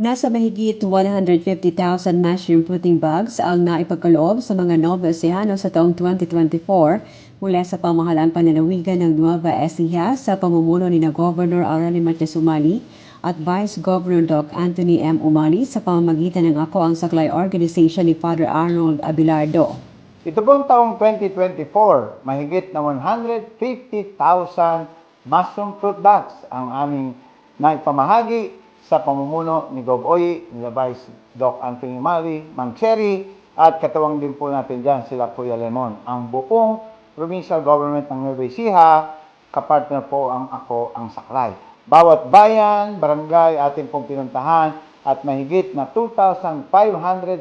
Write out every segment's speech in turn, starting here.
Nasa mahigit 150,000 mushroom pudding bags ang naipagkaloob sa mga Nova Ecijano sa taong 2024 mula sa pamahalaan panlalawigan ng Nueva Ecija sa pamumuno ni na Governor Arani Matias Umali at Vice Governor Doc Anthony M. Umali sa pamamagitan ng Ako ang Saklay Organization ni Father Arnold Abilardo. Ito pong taong 2024, mahigit na 150,000 mushroom fruit bags ang aming naipamahagi sa pamumuno ni Gov. Oy, ni Vice Doc Anthony Mali, Mang Cherry, at katawang din po natin dyan sila Kuya Lemon. Ang buong provincial government ng Nueva Ecija, kapartner po ang ako ang saklay. Bawat bayan, barangay ating pong pinuntahan at mahigit na 2,500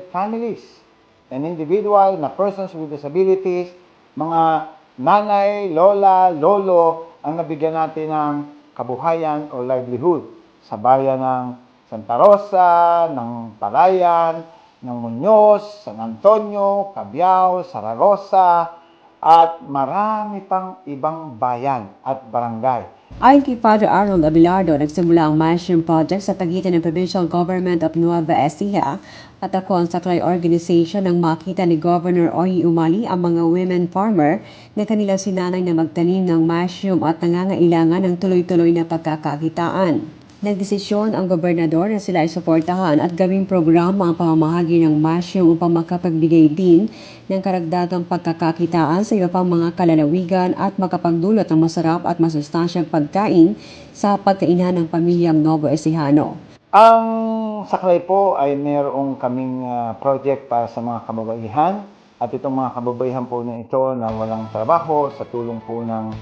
families and individual na persons with disabilities, mga nanay, lola, lolo, ang nabigyan natin ng kabuhayan o livelihood sa bayan ng Santa Rosa, ng Palayan, ng Muñoz, San Antonio, Cabiao, Saragossa, at marami pang ibang bayan at barangay. Ayon kay Father Arnold Abilardo, nagsimula ang Mushroom Project sa pagitan ng Provincial Government of Nueva Ecija at ako ang Saklay Organization nang makita ni Governor Oyi Umali ang mga women farmer na kanila sinanay na magtanim ng mushroom at nangangailangan ng tuloy-tuloy na pagkakakitaan. Nagdesisyon ang gobernador na sila ay suportahan at gawing programa ang pamamahagi ng mushroom upang makapagbigay din ng karagdagang pagkakakitaan sa iba pang mga kalalawigan at makapagdulot ng masarap at masustansyang pagkain sa pagkainan ng pamilyang Novo Ecijano. Ang saklay po ay mayroong kaming ah, project para sa mga kababaihan at itong mga kababaihan po na ito na walang trabaho sa tulong po ng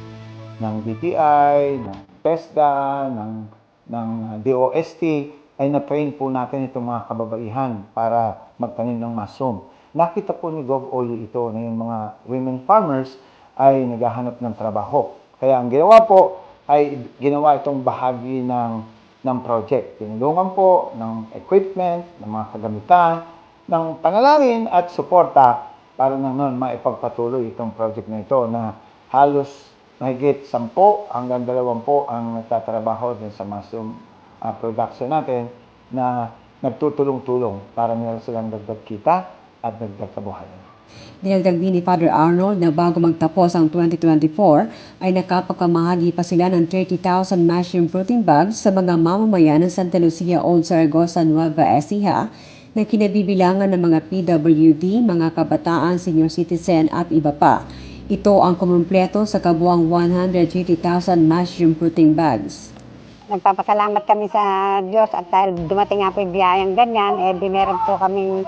ng DTI, ng PESDA, ng ng DOST ay na-train po natin itong mga kababaihan para magtanim ng mushroom. Nakita po ni Gov. Oli ito na yung mga women farmers ay naghahanap ng trabaho. Kaya ang ginawa po ay ginawa itong bahagi ng ng project. Tinulungan po ng equipment, ng mga kagamitan, ng panalangin at suporta para nang noon maipagpatuloy itong project na ito na halos mahigit 10 hanggang 20 ang nagtatrabaho din sa mushroom ah, production natin na nagtutulong-tulong para meron silang dagdag kita at dagdag kabuhayan. Dinagdag din ni Father Arnold na bago magtapos ang 2024 ay nakapagpamahagi pa sila ng 30,000 mushroom protein bags sa mga mamamayan ng Santa Lucia Old Saragossa Nueva Ecija na kinabibilangan ng mga PWD, mga kabataan, senior citizen at iba pa. Ito ang kumumpleto sa kabuang 150,000 mushroom protein bags. Nagpapasalamat kami sa Diyos at dahil dumating nga po yung biyayang ganyan, eh di meron po kaming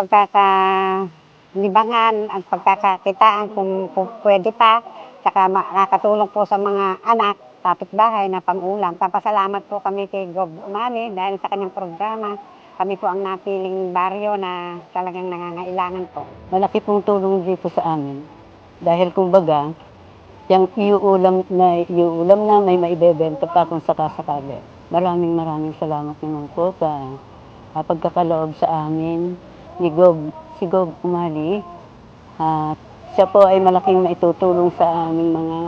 pagkakalibangan at pagkakakitaan kung, kung pwede pa. Saka makakatulong po sa mga anak, kapitbahay na pang-ulam. Papasalamat po kami kay Gov. Umali dahil sa kanyang programa. Kami po ang napiling baryo na talagang nangangailangan po. malaki pong tulong dito sa amin. Dahil kumbaga, yung iuulam na iuulam na may maibebenta pa kung sakasakali. Maraming maraming salamat naman po sa uh, pagkakaloob sa amin ni Gob, si Gob Umali. At siya po ay malaking maitutulong sa aming mga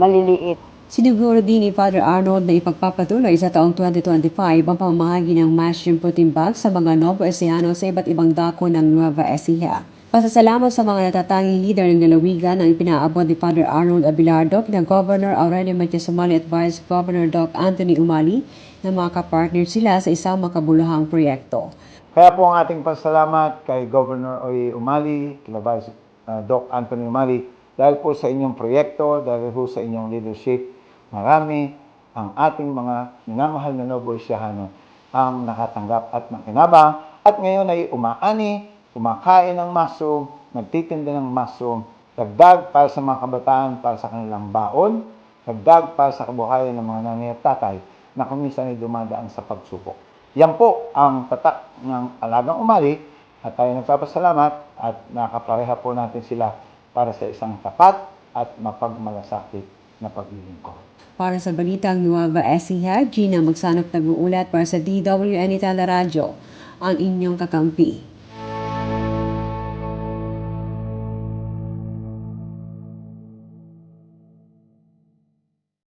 maliliit Siniguro din ni Father Arnold na ipagpapatuloy sa taong 2025 ang pamamahagi ng mushroom protein bags sa mga Novo Ecijano sa iba't ibang dako ng Nueva Ecija. Pasasalamat sa mga natatanging leader ng lalawigan ang ipinaabot ni Father Arnold Abilardo na Governor Aurelio Matias Umali at Vice Governor Doc Anthony Umali na makapartner sila sa isang makabuluhang proyekto. Kaya po ang ating pasalamat kay Governor Oy Umali, kila Vice uh, Doc Anthony Umali, dahil po sa inyong proyekto, dahil po sa inyong leadership, marami ang ating mga minamahal na Novo Ecijano ang nakatanggap at makinabang at ngayon ay umaani, kumakain ng mushroom, nagtitinda ng mushroom, dagdag para sa mga kabataan, para sa kanilang baon, dagdag para sa kabuhayan ng mga nanay at tatay na kuminsan ay dumadaan sa pagsubok. Yan po ang tatak ng Alagang Umali at tayo nagpapasalamat at nakapareha po natin sila para sa isang tapat at mapagmalasakit na paglilingkod. Para sa Balitang Nueva Ecija, Gina Magsanop nag-uulat para sa DWN Radio, ang inyong kakampi.